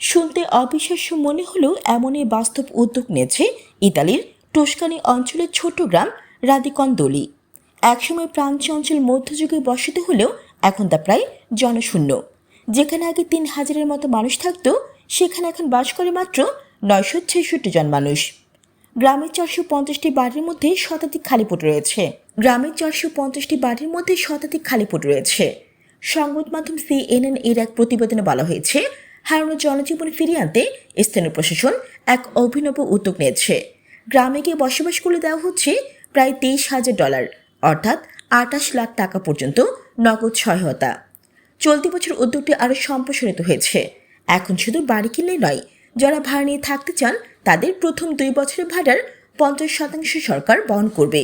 শুনতে অবিশ্বাস্য মনে হলেও এমনই বাস্তব উদ্যোগ নিয়েছে ইতালির টোস্কানি অঞ্চলের ছোট গ্রাম রাদিকন্দলি। একসময় প্রাঞ্চ অঞ্চল মধ্যযুগে বসতি হলেও এখন তা প্রায় জনশূন্য। যেখানে আগে তিন হাজারের মতো মানুষ থাকতো, সেখানে এখন বাস করে মাত্র নয়শো ছেষট্টি জন মানুষ। গ্রামের চারশো পঞ্চাশটি বাড়ির মধ্যে শতাধিক খালি পড়ে রয়েছে। গ্রামের চারশো পঞ্চাশটি বাড়ির মধ্যে শতাধিক খালি পড়ে রয়েছে। সংবাদ মাধ্যম সিএনএন এর এক প্রতিবেদনে বলা হয়েছে হারানো জনজীবন ফিরিয়ে আনতে স্থানীয় প্রশাসন এক অভিনব উদ্যোগ নিয়েছে। গ্রামে গিয়ে বসবাস করে দেওয়া হচ্ছে প্রায় তেইশ হাজার ডলার, অর্থাৎ আটাশ লাখ টাকা পর্যন্ত নগদ সহায়তা। চলতি বছর উদ্যোগটি আরও সম্প্রসারিত হয়েছে। এখন শুধু বাড়ি কিনলে নয়, যারা ভাড়া নিয়ে থাকতে চান, তাদের প্রথম দুই বছরের ভাড়ার পঞ্চাশ শতাংশ সরকার বহন করবে।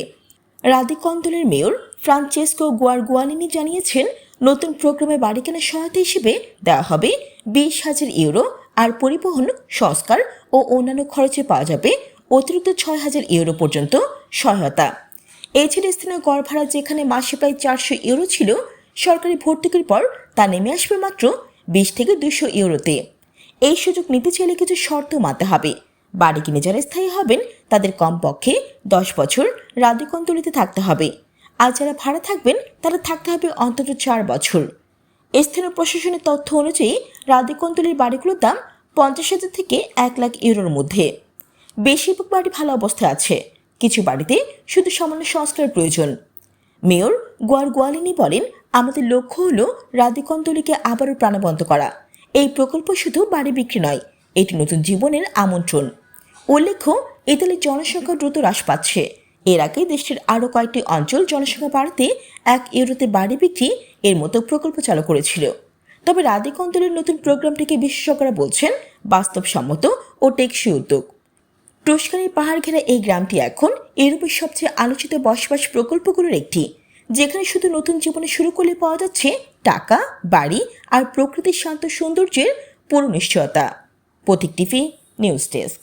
রাদিকন্দলের মেয়র ফ্রান্সেসকো গুয়ারগুয়ালিনি জানিয়েছেন, নতুন প্রোগ্রামে বাড়ি কেনার সহায়তা হিসেবে দেওয়া হবে বিশ হাজার ইউরো আর পরিবহন, সংস্কার ও অন্যান্য খরচে পাওয়া যাবে অতিরিক্ত ছয় হাজার ইউরো পর্যন্ত সহায়তা। এছাড়া স্থানীয় গড় ভাড়া যেখানে মাসে প্রায় চারশো ইউরো ছিল, সরকারি ভর্তুকির পর তা নেমে আসবে মাত্র বিশ থেকে দুশো ইউরোতে। এই সুযোগ নিতে চাইলে কিছু শর্ত মানতে হবে। বাড়ি কিনে যারা স্থায়ী হবেন, তাদের কমপক্ষে দশ বছর রাদিকন্তলিতে থাকতে হবে। আর যারা ভাড়া থাকবেন তারা থাকতে হবে অন্তত চার বছর। স্থানীয় প্রশাসনের তথ্য অনুযায়ী রাদিকন্তলির বাড়িগুলোর দাম পঞ্চাশ হাজার থেকে এক লাখ ইউরোর মধ্যে। বেশিরভাগ বাড়ি ভালো অবস্থায় আছে, কিছু বাড়িতে শুধু সামান্য সংস্কার প্রয়োজন। মেয়র গোয়ার গোয়ালিনি বলেন, আমাদের লক্ষ্য হলো রাদিকন্তলিকে আবারও প্রাণবন্ত করা। এই প্রকল্প শুধু বাড়ি বিক্রি নয়, এটি নতুন জীবনের আমন্ত্রণ। উল্লেখ্য ইতালির জনসংখ্যা দ্রুত হ্রাস পাচ্ছে। এর আগে দেশটির আরও কয়েকটি অঞ্চল জনসংখ্যা বাড়তে এক ইউরোতে বাড়ি বিক্রি এর মতো প্রকল্প চালু করেছিল। তবে রাদিকন্তলের নতুন প্রোগ্রামটিকে বিশেষজ্ঞরা বলছেন, বাস্তবসম্মত ও টেকসই উদ্যোগ। টুস্কানির পাহাড় ঘেরা এই গ্রামটি এখন ইউরোপের সবচেয়ে আলোচিত বসবাস প্রকল্পগুলোর একটি, যেখানে শুধু নতুন জীবনে শুরু করলে পাওয়া যাচ্ছে টাকা, বাড়ি আর প্রকৃতির শান্ত সৌন্দর্যের পুরো নিশ্চয়তা। Protik TV, news desk.